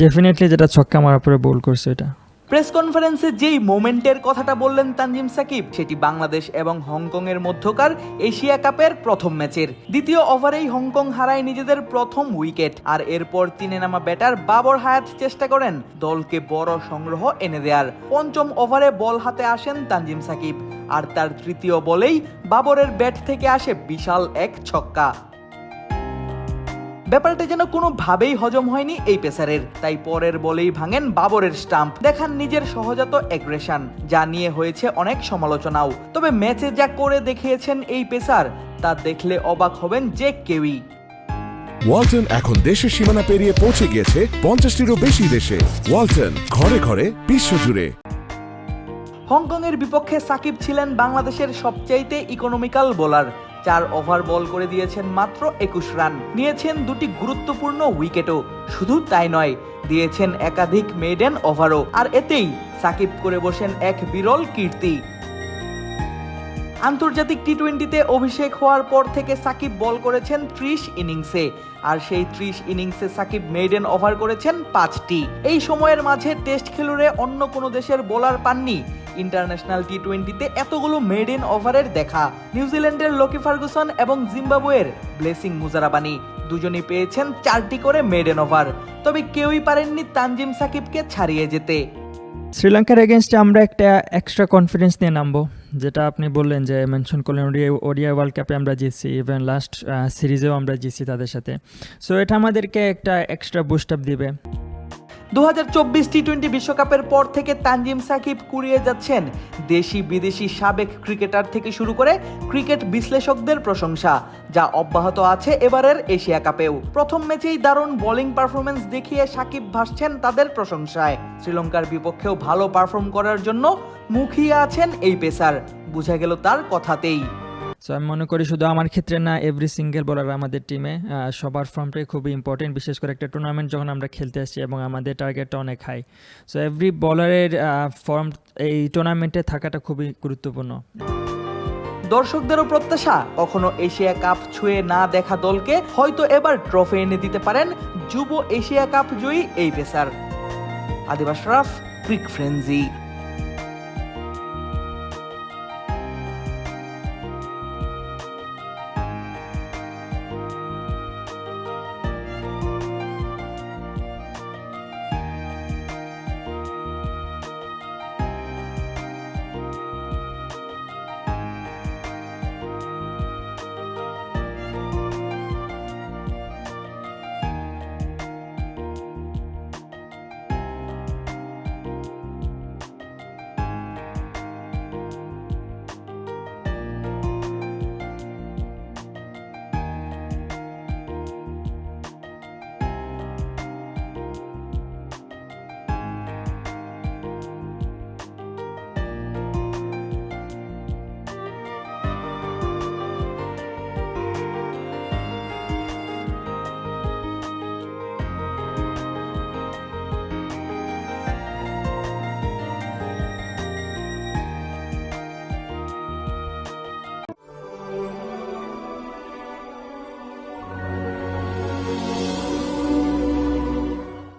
Definitely যেটা ছক্কা মারার পরে বোল করছে এটা। প্রেস কনফারেন্সে যেই মোমেন্টের কথাটা বললেন তানজিম সাকিব, সেটি বাংলাদেশ এবং হংকং এর মধ্যকার এশিয়া কাপের প্রথম ম্যাচের। দ্বিতীয় ওভারেই হংকং হারায় নিজেদের প্রথম উইকেট, আর এরপর তিনে নামা ব্যাটার বাবর হায়াত চেষ্টা করেন দলকে বড় সংগ্রহ এনে দেয়ার। পঞ্চম ওভারে বল হাতে আসেন তানজিম সাকিব, আর তার তৃতীয় বলেই বাবরের ব্যাট থেকে আসে বিশাল এক ছক্কা। ব্যাপারটা যেন কোনোভাবেই হজম হয়নি এই পেসারের। তাই পরের বলেই ভাঙেন বাবরের স্টাম্প। দেখান নিজের সহজাত অ্যাগ্রেশন যা নিয়ে হয়েছে অনেক সমালোচনাও। তবে ম্যাচে যা করে দেখিয়েছেন এই পেসার তা দেখলে অবাক হবেন যে কেউই। ওয়ালটন এখন দেশের সীমানা পেরিয়ে পৌঁছে গিয়েছে পঞ্চাশটিরও বেশি দেশে। ওয়ালটন ঘরে ঘরে বিশ্বজুড়ে। হংকংয়ের বিপক্ষে সাকিব ছিলেন বাংলাদেশের সবচাইতে ইকোনমিক্যাল বোলার চার ওভার বল করে দিয়েছেন মাত্র একুশ রান। নিয়েছেন দুটি গুরুত্বপূর্ণ উইকেটও। শুধু তাই নয়, দিয়েছেন একাধিক মেডেন ওভারও। আর এতেই সাকিব করে বসেন এক বিরল কীর্তি। আন্তর্জাতিক টি টোয়েন্টিতে অভিষেক হওয়ার পর থেকে সাকিব বল করেছেন ত্রিশ ইনিংসে। আর সেই ত্রিশ ইনিংসে সাকিব মেডেন ওভার করেছেন পাঁচটি। এই সময়ের মাঝে টেস্ট খেলুড়ে অন্য কোনো দেশের বোলার পাননি। ইন্টারন্যাশনাল টি টোয়েন্টিতে এতগুলো মেডেন ওভারের দেখা। নিউজিল্যান্ডের লোকি ফার্গুসন এবং জিম্বাবুয়ের ব্লেসিং মুজারাবানি। দুজনই পেয়েছেন চারটি করে মেডেন ওভার। তবে কেউই পারেননি তানজিম সাকিবকে ছাড়িয়ে যেতে। শ্রীলঙ্কার এগেনস্টে আমরা একটা এক্সট্রা কনফিডেন্স নিয়ে নামবো। যেটা আপনি বললেন যে মেনশন করলেন ওডিআই ওয়ার্ল্ড কাপে আমরা জিতছি ইভেন লাস্ট সিরিজেও আমরা জিতছি তাদের সাথে। সো এটা আমাদেরকে একটা এক্সট্রা বুস্ট আপ দিবে। দু হাজার চব্বিশ টি টোয়েন্টি বিশ্বকাপের পর থেকে তানজিম সাকিব কুড়িয়ে যাচ্ছেন দেশি বিদেশি সাবেক ক্রিকেটার থেকে শুরু করে ক্রিকেট বিশ্লেষকদের প্রশংসা, যা অব্যাহত আছে এবারের এশিয়া কাপেও। প্রথম ম্যাচেই দারুণ বোলিং পারফরমেন্স দেখিয়ে সাকিব ভাসছেন তাদের প্রশংসায়। শ্রীলঙ্কার বিপক্ষেও ভালো পারফর্ম করার জন্য মুখিয়ে আছেন এই পেসার। বোঝা গেল তার কথাতেই। সো আমি মনে করি শুধু আমার ক্ষেত্রে না এভরি সিঙ্গেল বলার আমাদের টিমে সবার ফর্মটাই খুবই ইম্পর্টেন্ট বিশেষ করে একটা টুর্নামেন্ট যখন আমরা খেলতে আসছি এবং আমাদের টার্গেটটা অনেক হাই সো এভরি বলারের ফর্ম এই টুর্নামেন্টে থাকাটা খুবই গুরুত্বপূর্ণ। দর্শকদেরও প্রত্যাশা, কখনো এশিয়া কাপ ছুঁয়ে না দেখা দলকে হয়তো এবার ট্রফি এনে দিতে পারেন যুব এশিয়া কাপ জয়ী এই পেসার। আদিবাস রাফ ক্রিক ফ্রেন্জি